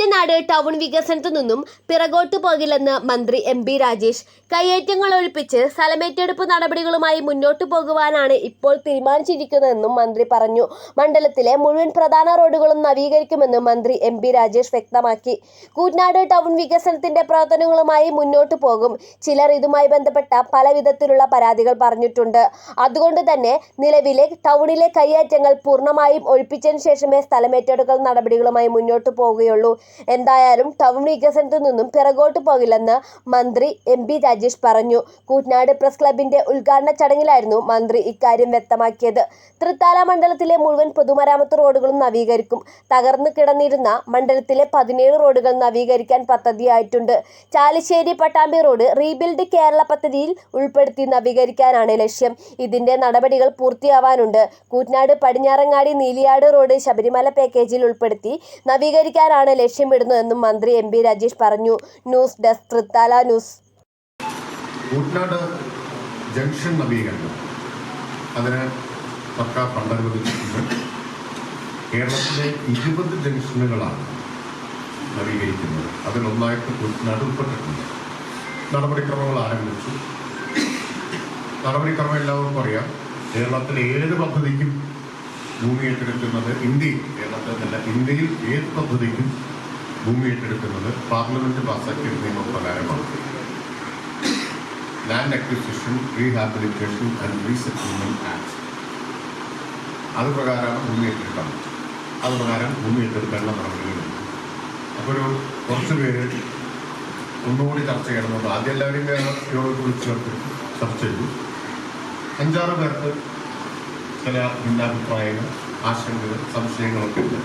Kuttanad town വികസനത്തു നിന്നും പിറകോട്ടു പോകില്ലെന്ന് മന്ത്രി എം ബി രാജേഷ്. കയ്യേറ്റങ്ങൾ ഒഴിപ്പിച്ച് സ്ഥലമേറ്റെടുപ്പ് നടപടികളുമായി മുന്നോട്ടു പോകുവാനാണ് ഇപ്പോൾ തീരുമാനിച്ചിരിക്കുന്നതെന്നും മന്ത്രി പറഞ്ഞു. മണ്ഡലത്തിലെ മുഴുവൻ പ്രധാന റോഡുകളും നവീകരിക്കുമെന്നും മന്ത്രി എം ബി രാജേഷ് വ്യക്തമാക്കി. കൂറ്റനാട് ടൗൺ വികസനത്തിന്റെ പ്രവർത്തനങ്ങളുമായി മുന്നോട്ടു പോകും. ചിലർ ഇതുമായി ബന്ധപ്പെട്ട പല വിധത്തിലുള്ള പരാതികൾ പറഞ്ഞിട്ടുണ്ട്. അതുകൊണ്ട് തന്നെ നിലവിലെ ടൗണിലെ കയ്യേറ്റങ്ങൾ പൂർണമായും ഒഴിപ്പിച്ചതിന് ശേഷമേ സ്ഥലമേറ്റെടുക്കൽ നടപടികളുമായി മുന്നോട്ടു പോവുകയുള്ളൂ. എന്തായാലും ടൗൺ വികസനത്തിൽ നിന്നും പിറകോട്ട് പോകില്ലെന്ന് മന്ത്രി എം ബി രാജേഷ് പറഞ്ഞു. കൂറ്റനാട് പ്രസ് ക്ലബിന്റെ ഉദ്ഘാടന ചടങ്ങിലായിരുന്നു മന്ത്രി ഇക്കാര്യം വ്യക്തമാക്കിയത്. തൃത്താല മണ്ഡലത്തിലെ മുഴുവൻ പൊതുമരാമത്ത് റോഡുകളും നവീകരിക്കും. തകർന്നു കിടന്നിരുന്ന മണ്ഡലത്തിലെ പതിനേഴ് റോഡുകൾ നവീകരിക്കാൻ പദ്ധതിയായിട്ടുണ്ട്. ചാലിശ്ശേരി പട്ടാമ്പി റോഡ് റീബിൽഡ് കേരള പദ്ധതിയിൽ ഉൾപ്പെടുത്തി നവീകരിക്കാനാണ് ലക്ഷ്യം. ഇതിന്റെ നടപടികൾ പൂർത്തിയാവാനുണ്ട്. കൂറ്റനാട് പടിഞ്ഞാറങ്ങാടി നീലിയാട് റോഡ് ശബരിമല പാക്കേജിൽ ഉൾപ്പെടുത്തി നവീകരിക്കാനാണ് ലക്ഷ്യമിടുന്നതെന്നും മന്ത്രി എം ബി രാജേഷ് പറഞ്ഞു. News desk Thrithala news. Koottanad junction നവീകരണം. അതിന് സർക്കാർ ഫണ്ട് അനുവദിച്ചിട്ടുണ്ട്. കേരളത്തിലെ ഇരുപത് ജംഗ്ഷനുകളാണ് നവീകരിക്കുന്നത്. അതിലൊന്നായിട്ട് കുട്ടനാട് ഉൾപ്പെട്ടിട്ടുണ്ട്. നടപടിക്രമങ്ങൾ ആരംഭിച്ചു. നടപടിക്രമം എല്ലാവർക്കും അറിയാം. കേരളത്തിലെ ഏത് പദ്ധതിക്കും ഭൂമി ഏറ്റെടുക്കുന്നത് ഇന്ത്യയിൽ. കേരളത്തിൽ തന്നെ ഇന്ത്യയിൽ ഏത് പദ്ധതിക്കും ഭൂമി ഏറ്റെടുക്കുന്നത് പാർലമെന്റ് പാസാക്കിയ നിയമപ്രകാരമാണ് land acquisition rehabilitation and resettlement act അത് പ്രകാരമാണ് ഭൂമി ഏറ്റെടുക്കുന്നത് അത് പ്രകാരം ഭൂമി ഏറ്റെടുക്കാനുള്ള നടപടികളുണ്ട് അപ്പോൾ ഒരു കുറച്ച് പേര് ഒന്നുകൂടി ചർച്ച ചെയ്യണമെന്ന് ആദ്യം എല്ലാവരും യോഗത്തിൽ വിളിച്ച് ചേർത്ത് ചർച്ച ചെയ്തു. അഞ്ചാറ് പേർക്ക് ചില ഭിന്നാഭിപ്രായങ്ങൾ ആശങ്കകൾ സംശയങ്ങളൊക്കെ ഉണ്ട്.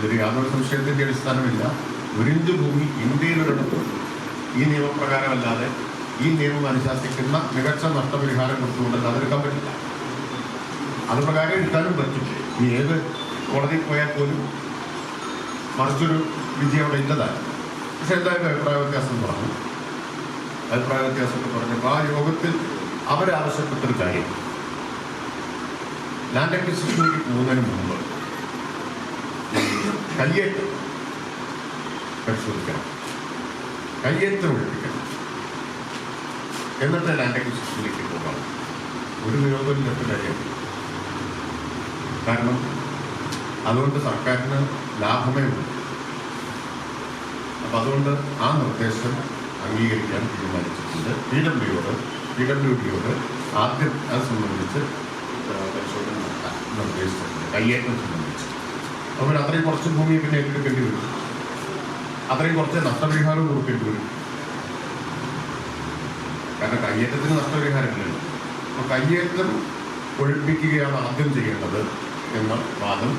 ഇതിൽ യാതൊരു സംശയത്തിന്റെ അടിസ്ഥാനമില്ല. ഒരിഞ്ച് ഭൂമി ഇന്ത്യയിലൊരിടത്തും ഈ നിയമപ്രകാരമല്ലാതെ ഈ നിയമം അനുശാസിക്കുന്ന മികച്ച നഷ്ടപരിഹാരം കൊടുത്തുകൊണ്ട് എടുക്കാൻ പറ്റില്ല. അത് പ്രകാരം എടുക്കാനും പറ്റും. ഇനി ഏത് കോടതിയിൽ പോയാൽ പോലും മറിച്ചൊരു വിധി അവിടെ ഇല്ലതാണ് പക്ഷെ എന്തായാലും അഭിപ്രായ വ്യത്യാസം പറഞ്ഞു. അഭിപ്രായ വ്യത്യാസമൊക്കെ പറഞ്ഞപ്പോൾ ആ യോഗത്തിൽ അവരാവശ്യപ്പെട്ടൊരു കാര്യം. ലാൻഡ് അക്വിസിഷനിലേക്ക് പോകുന്നതിന് മുമ്പ് കയ്യേറ്റം. പരിശോധിക്കണം. കയ്യേറ്റം ഒഴിപ്പിക്കണം. എന്നിട്ട് ലാൻഡ് അക്വിസിഷനിലേക്ക് പോകാം ഒരു വിരോധമില്ലാത്ത കാര്യം കാരണം അതുകൊണ്ട് സർക്കാരിന് ലാഭമേ ഉള്ളൂ. അപ്പം അതുകൊണ്ട് ആ നിർദ്ദേശം അംഗീകരിക്കാൻ തീരുമാനിച്ചിട്ടുണ്ട്. പി ഡബ്ല്യുയോട് പി ഡബ്ല്യു ഡിയോട് ആദ്യം അത് സംബന്ധിച്ച് പരിശോധന നടത്താൻ നിർദ്ദേശിച്ചിട്ടുണ്ട്. കയ്യേറ്റം സംബന്ധിച്ച്. അപ്പോൾ അത്രയും കുറച്ച് ഭൂമി പിന്നെ ഏറ്റെടുക്കേണ്ടി വരും. അത്രയും കുറച്ച് നഷ്ടപരിഹാരം കൊടുക്കേണ്ടി വരും. കാരണം കയ്യേറ്റത്തിന് നഷ്ടപരിഹാരമില്ലല്ലോ. അപ്പോൾ കയ്യേറ്റം ഒഴിപ്പിക്കുകയാണ് ആദ്യം ചെയ്യേണ്ടത് എന്ന വാദം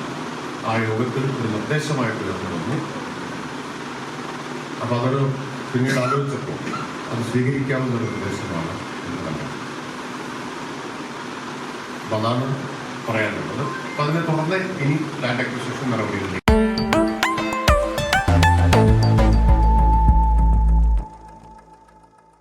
ആ യോഗത്തിൽ ഒരു നിർദ്ദേശമായിട്ട് ഉയർന്നു വന്നു. അപ്പോൾ അതൊരു പിന്നീട് ആലോചിച്ചപ്പോൾ അത് സ്വീകരിക്കാവുന്ന ഒരു നിർദ്ദേശമാണ് എന്ന് കണ്ടത് അപ്പം അതാണ് പറയാനുള്ളത്. അപ്പോൾ അതിനെ തുടർന്ന് ഇനി ലാൻഡ് അക്വിസിഷൻ നടപടികളിലേക്ക്